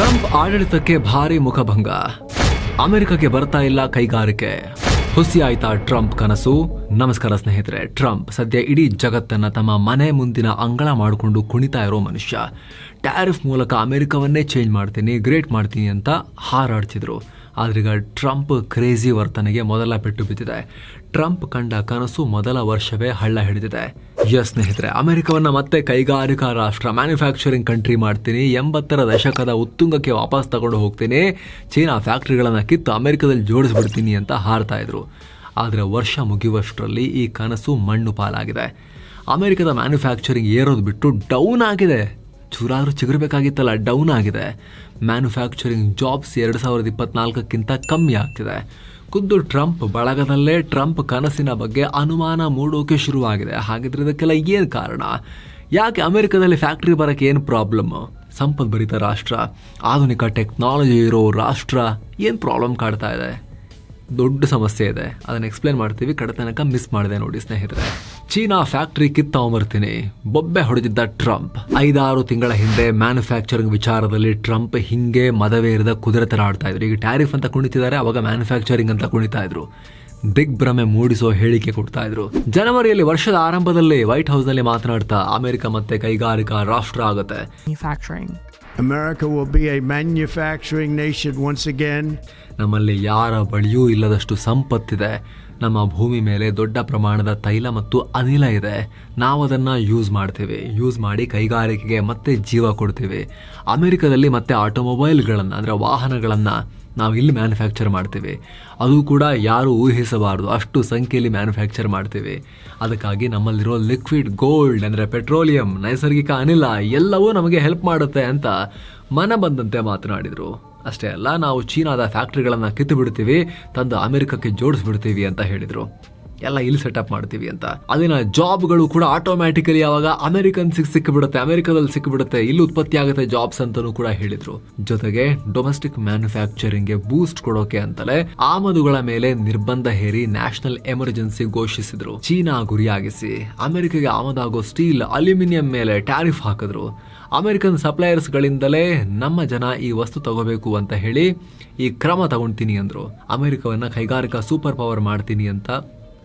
Trump ಆಡಳಿತಕ್ಕೆ ಭಾರಿ ಮುಖಭಂಗ. ಅಮೆರಿಕಕ್ಕೆ ಬರ್ತಾ ಇಲ್ಲ ಕೈಗಾರಿಕೆ. ಹುಸಿ ಆಯ್ತಾ ಟ್ರಂಪ್ ಕನಸು. ನಮಸ್ಕಾರ ಸ್ನೇಹಿತರೆ, ಟ್ರಂಪ್ ಸದ್ಯ ಇಡೀ ಜಗತ್ತನ್ನ ತಮ್ಮ ಮನೆ ಮುಂದಿನ ಅಂಗಳ ಮಾಡಿಕೊಂಡು ಕುಣಿತಾ ಇರೋ ಮನುಷ್ಯ. ಟ್ಯಾರಿಫ್ ಮೂಲಕ ಅಮೆರಿಕವನ್ನೇ ಚೇಂಜ್ ಮಾಡ್ತೀನಿ, ಗ್ರೇಟ್ ಮಾಡ್ತೀನಿ ಅಂತ ಹಾರಾಡ್ತಿದ್ರು. ಆದ್ರೀಗ ಟ್ರಂಪ್ ಕ್ರೇಜಿ ವರ್ತನೆಗೆ ಮೊದಲ ಪೆಟ್ಟು ಬಿದ್ದಿದೆ. ಟ್ರಂಪ್ ಕಂಡ ಕನಸು ಮೊದಲ ವರ್ಷವೇ ಹಳ್ಳ ಹಿಡಿದಿದೆ. ಎಸ್ ಸ್ನೇಹಿತರೆ, ಅಮೆರಿಕವನ್ನ ಮತ್ತೆ ಕೈಗಾರಿಕಾ ರಾಷ್ಟ್ರ ಮ್ಯಾನುಫ್ಯಾಕ್ಚರಿಂಗ್ ಕಂಟ್ರಿ ಮಾಡ್ತೀನಿ, ಎಂಬತ್ತರ ದಶಕದ ಉತ್ತುಂಗಕ್ಕೆ ವಾಪಸ್ ತಗೊಂಡು ಹೋಗ್ತೀನಿ, ಚೀನಾ ಫ್ಯಾಕ್ಟ್ರಿಗಳನ್ನು ಕಿತ್ತು ಅಮೆರಿಕದಲ್ಲಿ ಜೋಡಿಸ್ಬಿಡ್ತೀನಿ ಅಂತ ಹಾರ್ತಾ ಇದ್ರು. ಆದರೆ ವರ್ಷ ಮುಗಿಯುವಷ್ಟರಲ್ಲಿ ಈ ಕನಸು ಮಣ್ಣು ಪಾಲಾಗಿದೆ. ಅಮೆರಿಕದ ಮ್ಯಾನುಫ್ಯಾಕ್ಚರಿಂಗ್ ಏರೋದು ಬಿಟ್ಟು ಡೌನ್ ಆಗಿದೆ. ಚೂರಾದ್ರೂ ಚಿಗುರಬೇಕಾಗಿತ್ತಲ್ಲ ಡೌನ್ ಆಗಿದೆ. ಮ್ಯಾನುಫ್ಯಾಕ್ಚರಿಂಗ್ ಜಾಬ್ಸ್ ಎರಡು ಸಾವಿರದ ಇಪ್ಪತ್ನಾಲ್ಕಕ್ಕಿಂತ ಕಮ್ಮಿ ಆಗ್ತಿದೆ. ಖುದ್ದು ಟ್ರಂಪ್ ಬಳಗದಲ್ಲೇ ಟ್ರಂಪ್ ಕನಸಿನ ಬಗ್ಗೆ ಅನುಮಾನ ಮೂಡೋಕೆ ಶುರುವಾಗಿದೆ. ಹಾಗಿದ್ರೆ ಇದಕ್ಕೆಲ್ಲ ಏನು ಕಾರಣ? ಯಾಕೆ ಅಮೆರಿಕದಲ್ಲಿ ಫ್ಯಾಕ್ಟ್ರಿ ಬರೋಕ್ಕೆ ಏನು ಪ್ರಾಬ್ಲಮ್ ಸಂಪದ್ಭರಿತ ರಾಷ್ಟ್ರ, ಆಧುನಿಕ ಟೆಕ್ನಾಲಜಿ ಇರೋ ರಾಷ್ಟ್ರ, ಏನು ಪ್ರಾಬ್ಲಮ್ ಕಾಡ್ತಾ ಇದೆ? ದೊಡ್ಡ ಸಮಸ್ಯೆ ಇದೆ. ಅದನ್ನು ಎಕ್ಸ್ಪ್ಲೇನ್ ಮಾಡ್ತೀವಿ. ಕಡೆ ತನಕ ಮಿಸ್ ಮಾಡಿದೆ ನೋಡಿ ಸ್ನೇಹಿತರೆ. ಚೀನಾ ಫ್ಯಾಕ್ಟ್ರಿ ಕಿತ್ತೊಂಬರ್ತೀನಿ ಬೊಬ್ಬೆ ಹೊಡೆದಿದ್ದ ಟ್ರಂಪ್. ಐದಾರು ತಿಂಗಳ ಹಿಂದೆ ಮ್ಯಾನುಫ್ಯಾಕ್ಚರಿಂಗ್ ವಿಚಾರದಲ್ಲಿ ಟ್ರಂಪ್ ಹಿಂಗೆ ಮದವೇರಿದ ಕುದುರೆ ಥರ ಆಡ್ತಾ ಇದ್ರು. ಈಗ ಟ್ಯಾರಿಫ್ ಅಂತ ಕುಣಿತಿದ್ದಾರೆ ಅವಾಗ ಮ್ಯಾನುಫ್ಯಾಕ್ಚರಿಂಗ್ ಅಂತ ಕುಣಿತಾ ಇದ್ರು. ದಿಗ್ಭ್ರಮೆ ಮೂಡಿಸೋ ಹೇಳಿಕೆ ಕೊಡ್ತಾ ಇದ್ರು. ಜನವರಿಯಲ್ಲಿ ವರ್ಷದ ಆರಂಭದಲ್ಲಿ ವೈಟ್ ಹೌಸ್ನಲ್ಲಿ ಮಾತನಾಡ್ತಾ ಅಮೆರಿಕ ಮತ್ತೆ ಕೈಗಾರಿಕಾ ರಾಷ್ಟ್ರ ಆಗುತ್ತೆ. America will be a manufacturing nation once again. ನಮ್ಮಲ್ಲಿ ಯಾರ ಬಳಿಯೂ ಇಲ್ಲದಷ್ಟು ಸಂಪತ್ತಿದೆ. ನಮ್ಮ ಭೂಮಿ ಮೇಲೆ ದೊಡ್ಡ ಪ್ರಮಾಣದ ತೈಲ ಮತ್ತು ಅನಿಲ ಇದೆ. ನಾವು ಅದನ್ನು ಯೂಸ್ ಮಾಡ್ತೀವಿ. ಯೂಸ್ ಮಾಡಿ ಕೈಗಾರಿಕೆಗೆ ಮತ್ತೆ ಜೀವ ಕೊಡ್ತೀವಿ. ಅಮೆರಿಕದಲ್ಲಿ ಮತ್ತೆ ಆಟೋಮೊಬೈಲ್ಗಳನ್ನು, ಅಂದರೆ ವಾಹನಗಳನ್ನು ನಾವು ಇಲ್ಲಿ ಮ್ಯಾನುಫ್ಯಾಕ್ಚರ್ ಮಾಡ್ತೀವಿ. ಅದು ಕೂಡ ಯಾರು ಊಹಿಸಬಾರದು. ಅಷ್ಟು ಸಂಖ್ಯೆಯಲ್ಲಿ ಮ್ಯಾನುಫ್ಯಾಕ್ಚರ್ ಮಾಡ್ತೀವಿ. ಅದಕ್ಕಾಗಿ ನಮ್ಮಲ್ಲಿರೋ ಲಿಕ್ವಿಡ್ ಗೋಲ್ಡ್ ಅಂದರೆ ಪೆಟ್ರೋಲಿಯಂ ನೈಸರ್ಗಿಕ ಅನಿಲ ಎಲ್ಲವೂ ನಮಗೆ ಹೆಲ್ಪ್ ಮಾಡುತ್ತೆ ಅಂತ ಮನ ಬಂದಂತೆ ಮಾತನಾಡಿದರು. ಅಷ್ಟೇ ಅಲ್ಲ ನಾವು ಚೀನಾದ ಫ್ಯಾಕ್ಟ್ರಿಗಳನ್ನು ಕಿತ್ತು ಬಿಡ್ತೀವಿ ತಂದು ಅಮೆರಿಕಕ್ಕೆ ಜೋಡಿಸ್ಬಿಡ್ತೀವಿ ಅಂತ ಹೇಳಿದರು. ಎಲ್ಲ ಇಲ್ಲಿ ಸೆಟಪ್ ಮಾಡ್ತೀವಿ ಅಂತ. ಅಲ್ಲಿನ ಜಾಬ್ಗಳು ಕೂಡ ಆಟೋಮ್ಯಾಟಿಕಲಿ ಅವಾಗ ಅಮೆರಿಕನ್ ಸಿಕ್ ಸಿಕ್ಕಿಬಿಡುತ್ತೆ ಅಮೆರಿಕದಲ್ಲಿ ಸಿಕ್ಕಿಬಿಡುತ್ತೆ ಇಲ್ಲಿ ಉತ್ಪತ್ತಿ ಆಗುತ್ತೆ ಜಾಬ್ಸ್ ಅಂತಾನೂ ಕೂಡ ಹೇಳಿದ್ರು. ಜೊತೆಗೆ ಡೊಮೆಸ್ಟಿಕ್ ಮ್ಯಾನುಫ್ಯಾಕ್ಚರಿಂಗ್ಗೆ ಬೂಸ್ಟ್ ಕೊಡೋಕೆ ಅಂತಲೇ ಆಮದುಗಳ ಮೇಲೆ ನಿರ್ಬಂಧ ಹೇರಿ ನ್ಯಾಷನಲ್ ಎಮರ್ಜೆನ್ಸಿ ಘೋಷಿಸಿದ್ರು. ಚೀನಾ ಗುರಿಯಾಗಿಸಿ. ಅಮೆರಿಕಗೆ ಆಮದಾಗೋ ಸ್ಟೀಲ್ ಅಲ್ಯೂಮಿನಿಯಂ ಮೇಲೆ ಟ್ಯಾರಿಫ್ ಹಾಕಿದ್ರು. ಅಮೆರಿಕನ್ ಸಪ್ಲೈಯರ್ಸ್ಗಳಿಂದಲೇ ನಮ್ಮ ಜನ ಈ ವಸ್ತು ತಗೋಬೇಕು ಅಂತ ಹೇಳಿ ಈ ಕ್ರಮ ತಗೊಳ್ತೀನಿ ಅಂದ್ರು. ಅಮೆರಿಕವನ್ನ ಕೈಗಾರಿಕಾ ಸೂಪರ್ ಪವರ್ ಮಾಡ್ತೀನಿ ಅಂತ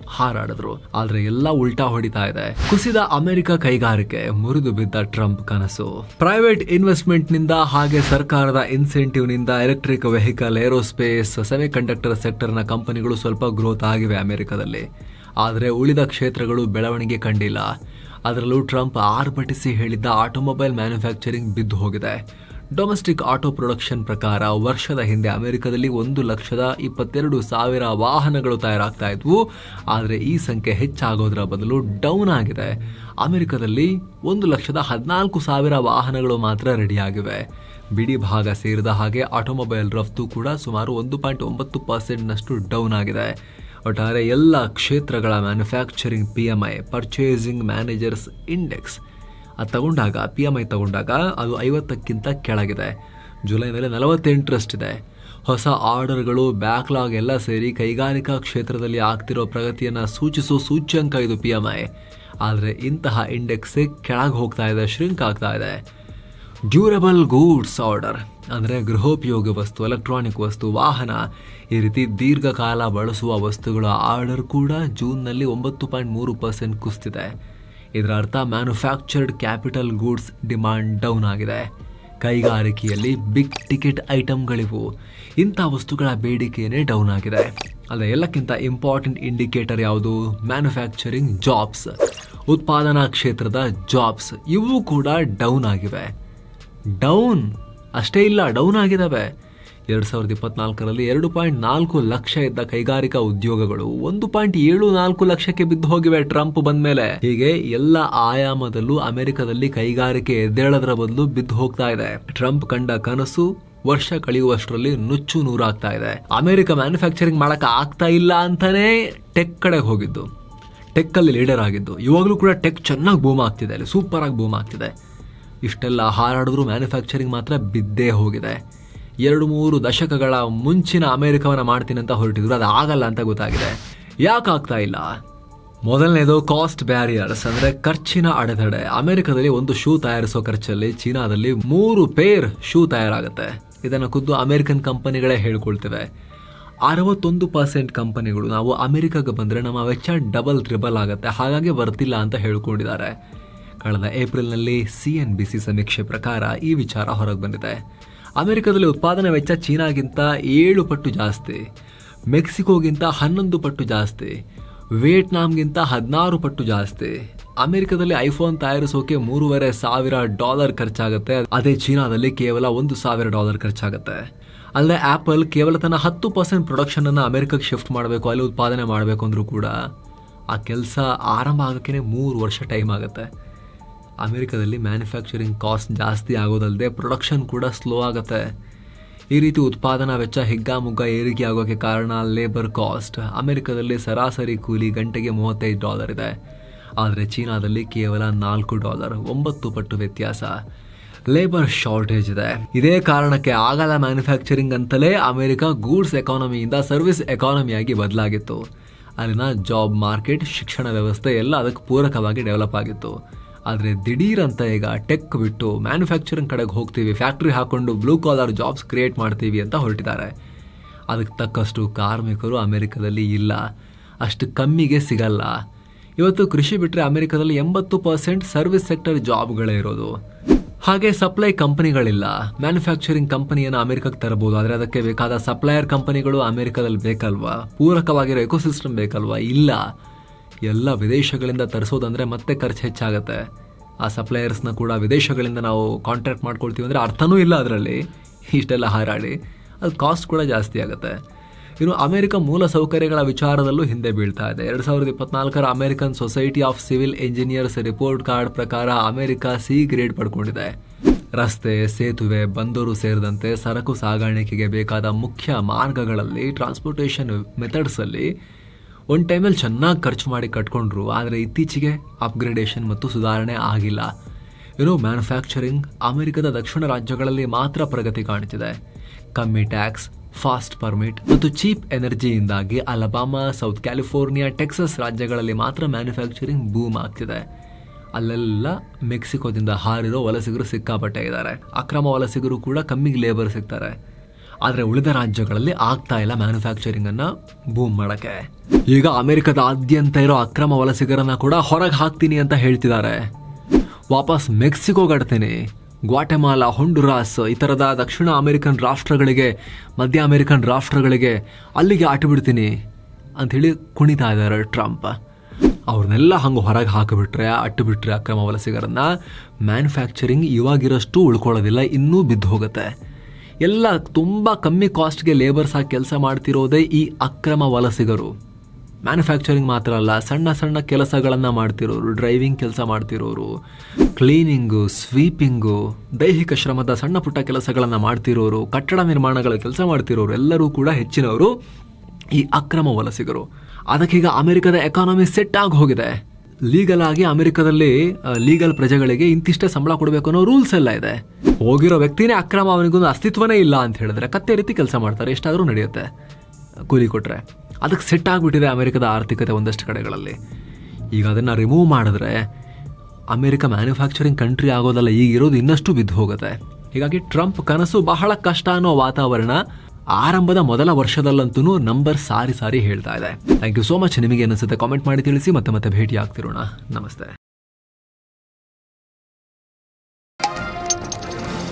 ಹಾರಾಡಿದ್ರು. ಆದ್ರೆ ಎಲ್ಲ ಉಲ್ಟಾ ಹೊಡಿತಾ ಇದೆ. ಕುಸಿದ ಅಮೆರಿಕ ಕೈಗಾರಿಕೆ, ಮುರಿದು ಬಿದ್ದ ಟ್ರಂಪ್ ಕನಸು. ಪ್ರೈವೇಟ್ ಇನ್ವೆಸ್ಟ್ಮೆಂಟ್ನಿಂದ ಹಾಗೆ ಸರ್ಕಾರದ ಇನ್ಸೆಂಟಿವ್ನಿಂದ electric vehicle, aerospace semiconductor ಸೆಕ್ಟರ್ನ ಕಂಪನಿಗಳು ಸ್ವಲ್ಪ ಗ್ರೋತ್ ಆಗಿವೆ ಅಮೆರಿಕದಲ್ಲಿ. ಆದರೆ ಉಳಿದ ಕ್ಷೇತ್ರಗಳು ಬೆಳವಣಿಗೆ ಕಂಡಿಲ್ಲ. ಅದರಲ್ಲೂ ಟ್ರಂಪ್ ಆರ್ಭಟಿಸಿ ಹೇಳಿದ್ದ ಆಟೋಮೊಬೈಲ್ ಮ್ಯಾನುಫ್ಯಾಕ್ಚರಿಂಗ್ ಬಿದ್ದು ಹೋಗಿದೆ. ಡೊಮೆಸ್ಟಿಕ್ ಆಟೋ ಪ್ರೊಡಕ್ಷನ್ ಪ್ರಕಾರ ವರ್ಷದ ಹಿಂದೆ ಅಮೆರಿಕದಲ್ಲಿ ಒಂದು ಲಕ್ಷದ ಇಪ್ಪತ್ತೆರಡು ಸಾವಿರ ವಾಹನಗಳು ತಯಾರಾಗ್ತಾ ಇದ್ವು. ಆದರೆ ಈ ಸಂಖ್ಯೆ ಹೆಚ್ಚಾಗೋದ್ರ ಬದಲು ಡೌನ್ ಆಗಿದೆ. ಅಮೆರಿಕದಲ್ಲಿ ಒಂದು ಲಕ್ಷದ ಹದಿನಾಲ್ಕು ಸಾವಿರ ವಾಹನಗಳು ಮಾತ್ರ ರೆಡಿಯಾಗಿವೆ ಬಿಡಿ ಭಾಗ ಸೇರಿದ ಹಾಗೆ ಆಟೋಮೊಬೈಲ್ ರಫ್ತು ಕೂಡ ಸುಮಾರು ಒಂದು ಪಾಯಿಂಟ್ ಒಂಬತ್ತು ಪರ್ಸೆಂಟ್ನಷ್ಟು ಡೌನ್ ಆಗಿದೆ. ಒಟ್ಟಾರೆ ಎಲ್ಲ ಕ್ಷೇತ್ರಗಳ manufacturing P M I purchasing managers index ಅದು ತಗೊಂಡಾಗ ಪಿ ಎಂ ಐ ತಗೊಂಡಾಗ ಅದು ಐವತ್ತಕ್ಕಿಂತ ಕೆಳಗಿದೆ. ಜುಲೈನಲ್ಲಿ ನಲವತ್ತೆಂಟರಷ್ಟಿದೆ ಹೊಸ ಆರ್ಡರ್ಗಳು ಬ್ಯಾಕ್ಲಾಗ್ ಎಲ್ಲ ಸೇರಿ ಕೈಗಾರಿಕಾ ಕ್ಷೇತ್ರದಲ್ಲಿ ಆಗ್ತಿರೋ ಪ್ರಗತಿಯನ್ನು ಸೂಚಿಸೋ ಸೂಚ್ಯಂಕ ಇದು ಪಿ ಎಂ ಐ ಆದರೆ ಇಂತಹ ಇಂಡೆಕ್ಸ್ ಕೆಳಗೆ ಹೋಗ್ತಾ ಇದೆ ಶ್ರಿಂಕ್ ಆಗ್ತಾ ಇದೆ. ಡ್ಯೂರಬಲ್ ಗೂಡ್ಸ್ ಆರ್ಡರ್ ಅಂದರೆ ಗೃಹೋಪಯೋಗಿ ವಸ್ತು ಎಲೆಕ್ಟ್ರಾನಿಕ್ ವಸ್ತು, ವಾಹನ. ಈ ರೀತಿ ದೀರ್ಘಕಾಲ ಬಳಸುವ ವಸ್ತುಗಳ ಆರ್ಡರ್ ಕೂಡ ಜೂನ್ನಲ್ಲಿ ಒಂಬತ್ತು ಪಾಯಿಂಟ್ ಮೂರು ಪರ್ಸೆಂಟ್ ಕುಸಿತಿದೆ. ಇದರ ಅರ್ಥ manufactured capital goods demand down ಆಗಿದೆ. ಕೈಗಾರಿಕೆಯಲ್ಲಿ ಬಿಗ್ ಟಿಕೆಟ್ ಐಟಮ್ಗಳಿವು ಇಂಥ ವಸ್ತುಗಳ ಬೇಡಿಕೆಯೇ ಡೌನ್ ಆಗಿದೆ. ಅಲ್ಲ ಎಲ್ಲಕ್ಕಿಂತ ಇಂಪಾರ್ಟೆಂಟ್ ಇಂಡಿಕೇಟರ್ ಯಾವುದು? ಮ್ಯಾನುಫ್ಯಾಕ್ಚರಿಂಗ್ ಜಾಬ್ಸ್ ಉತ್ಪಾದನಾ ಕ್ಷೇತ್ರದ ಜಾಬ್ಸ್ ಇವು ಕೂಡ ಡೌನ್ ಆಗಿವೆ. ಡೌನ್ ಅಷ್ಟೇ ಇಲ್ಲ ಡೌನ್ ಆಗಿದ್ದಾವೆ ಎರಡು ಸಾವಿರದ ಇಪ್ಪತ್ನಾಲ್ಕರಲ್ಲಿ ಎರಡು ಪಾಯಿಂಟ್ ನಾಲ್ಕು ಲಕ್ಷ ಇದ್ದ ಕೈಗಾರಿಕಾ ಉದ್ಯೋಗಗಳು ಒಂದು ಪಾಯಿಂಟ್ ಏಳು ನಾಲ್ಕು ಲಕ್ಷಕ್ಕೆ ಬಿದ್ದು ಹೋಗಿವೆ ಟ್ರಂಪ್ ಬಂದ ಮೇಲೆ ಹೀಗೆ ಎಲ್ಲ ಆಯಾಮದಲ್ಲೂ ಅಮೆರಿಕದಲ್ಲಿ ಕೈಗಾರಿಕೆ ಎದ್ದೇಳದರ ಬದಲು ಬಿದ್ದು ಹೋಗ್ತಾ ಇದೆ. ಟ್ರಂಪ್ ಕಂಡ ಕನಸು ವರ್ಷ ಕಳೆಯುವಷ್ಟರಲ್ಲಿ ನುಚ್ಚು ನೂರಾಗ್ತಾ ಇದೆ. ಅಮೆರಿಕ ಮ್ಯಾನುಫ್ಯಾಕ್ಚರಿಂಗ್ ಮಾಡಕ್ ಆಗ್ತಾ ಇಲ್ಲ ಅಂತಾನೆ ಟೆಕ್ ಕಡೆಗೆ ಹೋಗಿದ್ದು. ಟೆಕ್ ಅಲ್ಲಿ ಲೀಡರ್ ಆಗಿದ್ದು. ಇವಾಗಲೂ ಕೂಡ ಟೆಕ್ ಚೆನ್ನಾಗಿ ಬೂಮ್ ಆಗ್ತಿದೆ ಅಲ್ಲಿ ಸೂಪರ್ ಆಗಿ ಬೂಮ್ ಆಗ್ತಿದೆ. ಇಷ್ಟೆಲ್ಲ ಹಾರಾಡಿದ್ರು ಮ್ಯಾನುಫ್ಯಾಕ್ಚರಿಂಗ್ ಮಾತ್ರ ಬಿದ್ದೇ ಹೋಗಿದೆ. ಎರಡು ಮೂರು ದಶಕಗಳ ಮುಂಚಿನ ಅಮೆರಿಕವನ್ನ ಮಾಡ್ತೀನಿ ಅಂತ ಹೊರಟಿದ್ರು. ಅದು ಆಗಲ್ಲ ಅಂತ ಗೊತ್ತಾಗಿದೆ. ಯಾಕಾಗ್ತಾ ಇಲ್ಲ? ಮೊದಲನೇದು ಕಾಸ್ಟ್ ಬ್ಯಾರಿಯರ್ಸ್, ಅಂದರೆ ಖರ್ಚಿನ ಅಡೆತಡೆ. ಅಮೆರಿಕದಲ್ಲಿ ಒಂದು ಶೂ ತಯಾರಿಸೋ ಖರ್ಚಲ್ಲಿ ಚೀನಾದಲ್ಲಿ ಮೂರು ಪೇರ್ ಶೂ ತಯಾರಾಗುತ್ತೆ. ಇದನ್ನು ಖುದ್ದು ಅಮೆರಿಕನ್ ಕಂಪನಿಗಳೇ ಹೇಳ್ಕೊಳ್ತೇವೆ. ಅರವತ್ತೊಂದು ಪರ್ಸೆಂಟ್ ಕಂಪನಿಗಳು ನಾವು ಅಮೆರಿಕಕ್ಕೆ ಬಂದರೆ ನಮ್ಮ ವೆಚ್ಚ ಡಬಲ್, ಟ್ರಿಬಲ್ ಆಗುತ್ತೆ. ಹಾಗಾಗಿ ಬರ್ತಿಲ್ಲ ಅಂತ ಹೇಳ್ಕೊಂಡಿದ್ದಾರೆ. ಕಳೆದ ಏಪ್ರಿಲ್ನಲ್ಲಿ ಸಿ ಎನ್ ಬಿ ಸಿ ಸಮೀಕ್ಷೆ ಪ್ರಕಾರ ಈ ವಿಚಾರ ಹೊರಗೆ ಬಂದಿದೆ. ಅಮೆರಿಕದಲ್ಲಿ ಉತ್ಪಾದನಾ ವೆಚ್ಚ ಚೀನಾಗಿಂತ ಏಳು ಪಟ್ಟು ಜಾಸ್ತಿ, ಮೆಕ್ಸಿಕೋಗಿಂತ ಹನ್ನೊಂದು ಪಟ್ಟು ಜಾಸ್ತಿ ವಿಯೆಟ್ನಾಮ್ಗಿಂತ ಹದಿನಾರು ಪಟ್ಟು ಜಾಸ್ತಿ. ಅಮೆರಿಕದಲ್ಲಿ ಐಫೋನ್ ತಯಾರಿಸೋಕೆ ಮೂರುವರೆ ಸಾವಿರ ಡಾಲರ್ ಖರ್ಚಾಗುತ್ತೆ. ಅದೇ ಚೀನಾದಲ್ಲಿ ಕೇವಲ ಒಂದು ಸಾವಿರ ಡಾಲರ್ ಖರ್ಚಾಗುತ್ತೆ. ಅಲ್ಲದೆ ಆಪಲ್ ಕೇವಲ ತನ್ನ ಹತ್ತು ಪರ್ಸೆಂಟ್ ಪ್ರೊಡಕ್ಷನ್ ಅನ್ನು ಅಮೆರಿಕಕ್ಕೆ ಶಿಫ್ಟ್ ಮಾಡಬೇಕು, ಅಲ್ಲಿ ಉತ್ಪಾದನೆ ಮಾಡಬೇಕು ಅಂದರೂ ಕೂಡ ಆ ಕೆಲಸ ಆರಂಭ ಆಗೋಕ್ಕೆ ಮೂರು ವರ್ಷ ಟೈಮ್ ಆಗುತ್ತೆ. ಅಮೆರಿಕದಲ್ಲಿ ಮ್ಯಾನುಫ್ಯಾಕ್ಚರಿಂಗ್ ಕಾಸ್ಟ್ ಜಾಸ್ತಿ ಆಗೋದಲ್ಲದೆ ಪ್ರೊಡಕ್ಷನ್ ಕೂಡ ಸ್ಲೋ ಆಗುತ್ತೆ. ಈ ರೀತಿ ಉತ್ಪಾದನಾ ವೆಚ್ಚ ಹಿಗ್ಗಾಮುಗ್ಗ ಏರಿಕೆ ಆಗೋಕ್ಕೆ ಕಾರಣ ಲೇಬರ್ ಕಾಸ್ಟ್ ಅಮೆರಿಕದಲ್ಲಿ ಸರಾಸರಿ ಕೂಲಿ ಗಂಟೆಗೆ ಮೂವತ್ತೈದು ಡಾಲರ್ ಇದೆ. ಆದರೆ ಚೀನಾದಲ್ಲಿ ಕೇವಲ ನಾಲ್ಕು ಡಾಲರ್ ಒಂಬತ್ತು ಪಟ್ಟು ವ್ಯತ್ಯಾಸ. ಲೇಬರ್ ಶಾರ್ಟೇಜ್ ಇದೆ. ಇದೇ ಕಾರಣಕ್ಕೆ ಆಗಲ ಮ್ಯಾನುಫ್ಯಾಕ್ಚರಿಂಗ್ ಅಂತಲೇ ಅಮೆರಿಕ ಗೂಡ್ಸ್ ಎಕಾನಮಿಯಿಂದ ಸರ್ವಿಸ್ ಎಕಾನಮಿಯಾಗಿ ಬದಲಾಗಿತ್ತು. ಅಲ್ಲಿನ ಜಾಬ್ ಮಾರ್ಕೆಟ್ ಶಿಕ್ಷಣ ವ್ಯವಸ್ಥೆ ಎಲ್ಲ ಅದಕ್ಕೆ ಪೂರಕವಾಗಿ ಡೆವಲಪ್ ಆಗಿತ್ತು. ಆದರೆ ದಿಢೀರ್ ಅಂತ ಈಗ ಟೆಕ್ ಬಿಟ್ಟು ಮ್ಯಾನುಫ್ಯಾಕ್ಚರಿಂಗ್ ಕಡೆಗೆ ಹೋಗ್ತೀವಿ, ಫ್ಯಾಕ್ಟ್ರಿ ಹಾಕೊಂಡು ಬ್ಲೂ ಕಾಲರ್ ಜಾಬ್ಸ್ ಕ್ರಿಯೇಟ್ ಮಾಡ್ತೀವಿ ಅಂತ ಹೊರಟಿದ್ದಾರೆ. ಅದಕ್ಕೆ ತಕ್ಕಷ್ಟು ಕಾರ್ಮಿಕರು ಅಮೆರಿಕದಲ್ಲಿ ಇಲ್ಲ, ಅಷ್ಟು ಕಮ್ಮಿಗೆ ಸಿಗಲ್ಲ. ಇವತ್ತು ಕೃಷಿ ಬಿಟ್ಟರೆ ಅಮೆರಿಕದಲ್ಲಿ ಎಂಬತ್ತು ಪರ್ಸೆಂಟ್ ಸರ್ವಿಸ್ ಸೆಕ್ಟರ್ ಜಾಬ್ಗಳೇ ಇರೋದು. ಹಾಗೆ ಸಪ್ಲೈ ಕಂಪನಿಗಳಿಲ್ಲ, ಮ್ಯಾನುಫ್ಯಾಕ್ಚರಿಂಗ್ ಕಂಪನಿಯನ್ನು ಅಮೆರಿಕಕ್ಕೆ ತರಬಹುದು ಆದರೆ ಅದಕ್ಕೆ ಬೇಕಾದ ಸಪ್ಲೈಯರ್ ಕಂಪನಿಗಳು ಅಮೆರಿಕದಲ್ಲಿ ಬೇಕಲ್ವಾ? ಪೂರಕವಾಗಿರೋ ಎಕೋಸಿಸ್ಟಮ್ ಬೇಕಲ್ವಾ? ಇಲ್ಲ. ಎಲ್ಲ ವಿದೇಶಗಳಿಂದ ತರಿಸೋದಂದರೆ ಮತ್ತೆ ಖರ್ಚು ಹೆಚ್ಚಾಗುತ್ತೆ. ಆ ಸಪ್ಲೈಯರ್ಸ್ನ ಕೂಡ ವಿದೇಶಗಳಿಂದ ನಾವು ಕಾಂಟ್ರಾಕ್ಟ್ ಮಾಡ್ಕೊಳ್ತೀವಿ ಅಂದರೆ ಅರ್ಥನೂ ಇಲ್ಲ ಅದರಲ್ಲಿ. ಇಷ್ಟೆಲ್ಲ ಹಾರಾಡಿ. ಅದು ಕಾಸ್ಟ್ ಕೂಡ ಜಾಸ್ತಿ ಆಗುತ್ತೆ. ಇನ್ನು ಅಮೆರಿಕ ಮೂಲ ಸೌಕರ್ಯಗಳ ವಿಚಾರದಲ್ಲೂ ಹಿಂದೆ ಬೀಳ್ತಾ ಇದೆ. ಎರಡು ಸಾವಿರದ ಇಪ್ಪತ್ನಾಲ್ಕರ American society of civil engineers report card ಪ್ರಕಾರ ಅಮೆರಿಕ ಸಿ ಗ್ರೇಡ್ ಪಡ್ಕೊಂಡಿದೆ. ರಸ್ತೆ, ಸೇತುವೆ, ಬಂದರು ಸೇರಿದಂತೆ ಸರಕು ಸಾಗಾಣಿಕೆಗೆ ಬೇಕಾದ ಮುಖ್ಯ ಮಾರ್ಗಗಳಲ್ಲಿ ಟ್ರಾನ್ಸ್ಪೋರ್ಟೇಷನ್ ಮೆಥಡ್ಸಲ್ಲಿ ಒಂದು ಟೈಮಲ್ಲಿ ಚೆನ್ನಾಗಿ ಖರ್ಚು ಮಾಡಿ ಕಟ್ಕೊಂಡ್ರು, ಆದರೆ ಇತ್ತೀಚೆಗೆ ಅಪ್ಗ್ರೇಡೇಷನ್ ಮತ್ತು ಸುಧಾರಣೆ ಆಗಿಲ್ಲ. ಇನ್ನು ಮ್ಯಾನುಫ್ಯಾಕ್ಚರಿಂಗ್ ಅಮೆರಿಕದ ದಕ್ಷಿಣ ರಾಜ್ಯಗಳಲ್ಲಿ ಮಾತ್ರ ಪ್ರಗತಿ ಕಾಣುತ್ತಿದೆ ಕಮ್ಮಿ ಟ್ಯಾಕ್ಸ್ ಫಾಸ್ಟ್ ಪರ್ಮಿಟ್ ಮತ್ತು ಚೀಪ್ ಎನರ್ಜಿಯಿಂದಾಗಿ ಅಲಬಾಮಾ, ಸೌತ್ ಕ್ಯಾಲಿಫೋರ್ನಿಯಾ, ಟೆಕ್ಸಸ್ ರಾಜ್ಯಗಳಲ್ಲಿ ಮಾತ್ರ ಮ್ಯಾನುಫ್ಯಾಕ್ಚರಿಂಗ್ ಬೂಮ್ ಆಗ್ತಿದೆ. ಅಲ್ಲೆಲ್ಲ ಮೆಕ್ಸಿಕೋದಿಂದ ಹಾರಿರೋ ವಲಸಿಗರು ಸಿಕ್ಕಾಪಟ್ಟೆ ಇದ್ದಾರೆ. ಅಕ್ರಮ ವಲಸಿಗರು ಕೂಡ ಕಮ್ಮಿಗೆ ಲೇಬರ್ ಸಿಗ್ತಾರೆ. ಆದರೆ ಉಳಿದ ರಾಜ್ಯಗಳಲ್ಲಿ ಆಗ್ತಾ ಇಲ್ಲ ಮ್ಯಾನುಫ್ಯಾಕ್ಚರಿಂಗ್ ಅನ್ನ ಬೂಮ್ ಮಾಡಕ್ಕೆ. ಈಗ ಅಮೆರಿಕದಾದ್ಯಂತ ಇರೋ ಅಕ್ರಮ ವಲಸಿಗರನ್ನ ಕೂಡ ಹೊರಗೆ ಹಾಕ್ತೀನಿ ಅಂತ ಹೇಳ್ತಿದ್ದಾರೆ. ವಾಪಸ್ ಮೆಕ್ಸಿಕೋ ಗಡ್ತೀನಿ ಗ್ವಾಟೆಮಾಲ, ಹೊಂಡುರಾಸ್ ಈ ಥರದ ದಕ್ಷಿಣ ಅಮೆರಿಕನ್ ರಾಷ್ಟ್ರಗಳಿಗೆ, ಮಧ್ಯ ಅಮೆರಿಕನ್ ರಾಷ್ಟ್ರಗಳಿಗೆ ಅಲ್ಲಿಗೆ ಆಟಬಿಡ್ತೀನಿ ಅಂಥೇಳಿ ಕುಣಿತಾ ಇದ್ದಾರೆ ಟ್ರಂಪ್. ಅವ್ರನ್ನೆಲ್ಲ ಹಂಗೆ ಹೊರಗೆ ಹಾಕಿಬಿಟ್ರೆ ಅಟ್ಟುಬಿಟ್ರೆ ಅಕ್ರಮ ವಲಸಿಗರನ್ನ ಮ್ಯಾನುಫ್ಯಾಕ್ಚರಿಂಗ್ ಇವಾಗಿರೋಷ್ಟು ಉಳ್ಕೊಳ್ಳೋದಿಲ್ಲ, ಇನ್ನೂ ಬಿದ್ದು ಹೋಗುತ್ತೆ. ಎಲ್ಲ ತುಂಬ ಕಮ್ಮಿ ಕಾಸ್ಟ್ಗೆ ಲೇಬರ್ಸ್ ಆಗಿ ಕೆಲಸ ಮಾಡ್ತಿರೋದೇ ಈ ಅಕ್ರಮ ವಲಸಿಗರು. ಮ್ಯಾನುಫ್ಯಾಕ್ಚರಿಂಗ್ ಮಾತ್ರ ಅಲ್ಲ, ಸಣ್ಣ ಸಣ್ಣ ಕೆಲಸಗಳನ್ನು ಮಾಡ್ತಿರೋರು ಡ್ರೈವಿಂಗ್ ಕೆಲಸ ಮಾಡ್ತಿರೋರು ಕ್ಲೀನಿಂಗು ಸ್ವೀಪಿಂಗು ದೈಹಿಕ ಶ್ರಮದ ಸಣ್ಣ ಪುಟ್ಟ ಕೆಲಸಗಳನ್ನು ಮಾಡ್ತಿರೋರು, ಕಟ್ಟಡ ನಿರ್ಮಾಣಗಳ ಕೆಲಸ ಮಾಡ್ತಿರೋರು, ಎಲ್ಲರೂ ಕೂಡ ಹೆಚ್ಚಿನವರು ಈ ಅಕ್ರಮ ವಲಸಿಗರು. ಅದಕ್ಕೀಗ ಅಮೆರಿಕದ ಎಕಾನಮಿ ಸೆಟ್ ಆಗಿ ಹೋಗಿದೆ. ಲೀಗಲ್ ಆಗಿ ಅಮೆರಿಕದಲ್ಲಿ ಲೀಗಲ್ ಪ್ರಜೆಗಳಿಗೆ ಇಂತಿಷ್ಟೇ ಸಂಬಳ ಕೊಡಬೇಕು ಅನ್ನೋ ರೂಲ್ಸ್ ಎಲ್ಲ ಇದೆ. ಹೋಗಿರೋ ವ್ಯಕ್ತಿನೇ ಅಕ್ರಮ, ಅವನಿಗೊಂದು ಅಸ್ತಿತ್ವನೇ ಇಲ್ಲ ಅಂತ ಹೇಳಿದ್ರೆ ಕತ್ತೆ ರೀತಿ ಕೆಲಸ ಮಾಡ್ತಾರೆ, ಎಷ್ಟಾದರೂ ನಡೆಯುತ್ತೆ. ಕೂಲಿ ಕೊಟ್ಟರೆ ಅದಕ್ಕೆ ಸೆಟ್ ಆಗಿಬಿಟ್ಟಿದೆ ಅಮೆರಿಕದ ಆರ್ಥಿಕತೆ ಒಂದಷ್ಟು ಕಡೆಗಳಲ್ಲಿ. ಈಗ ಅದನ್ನು ರಿಮೂವ್ ಮಾಡಿದ್ರೆ ಅಮೆರಿಕ ಮ್ಯಾನುಫ್ಯಾಕ್ಚರಿಂಗ್ ಕಂಟ್ರಿ ಆಗೋದಲ್ಲ ಈಗಿರೋದು ಇನ್ನಷ್ಟು ಬಿದ್ದು ಹೋಗುತ್ತೆ. ಹೀಗಾಗಿ ಟ್ರಂಪ್ ಕನಸು ಬಹಳ ಕಷ್ಟ ಅನ್ನೋ ವಾತಾವರಣ ಆರಂಭದ ಮೊದಲ ವರ್ಷದಲ್ಲಂತೂ ನಂಬರ್ ಸಾರಿ ಸಾರಿ ಹೇಳ್ತಾ ಇದೆ. ಥ್ಯಾಂಕ್ ಯು ಸೋ ಮಚ್ ನಿಮಗೆ ಅನಿಸುತ್ತೆ ಕಾಮೆಂಟ್ ಮಾಡಿ ತಿಳಿಸಿ, ಮತ್ತೆ ಮತ್ತೆ ಭೇಟಿ ಆಗ್ತಿರೋಣ ನಮಸ್ತೆ.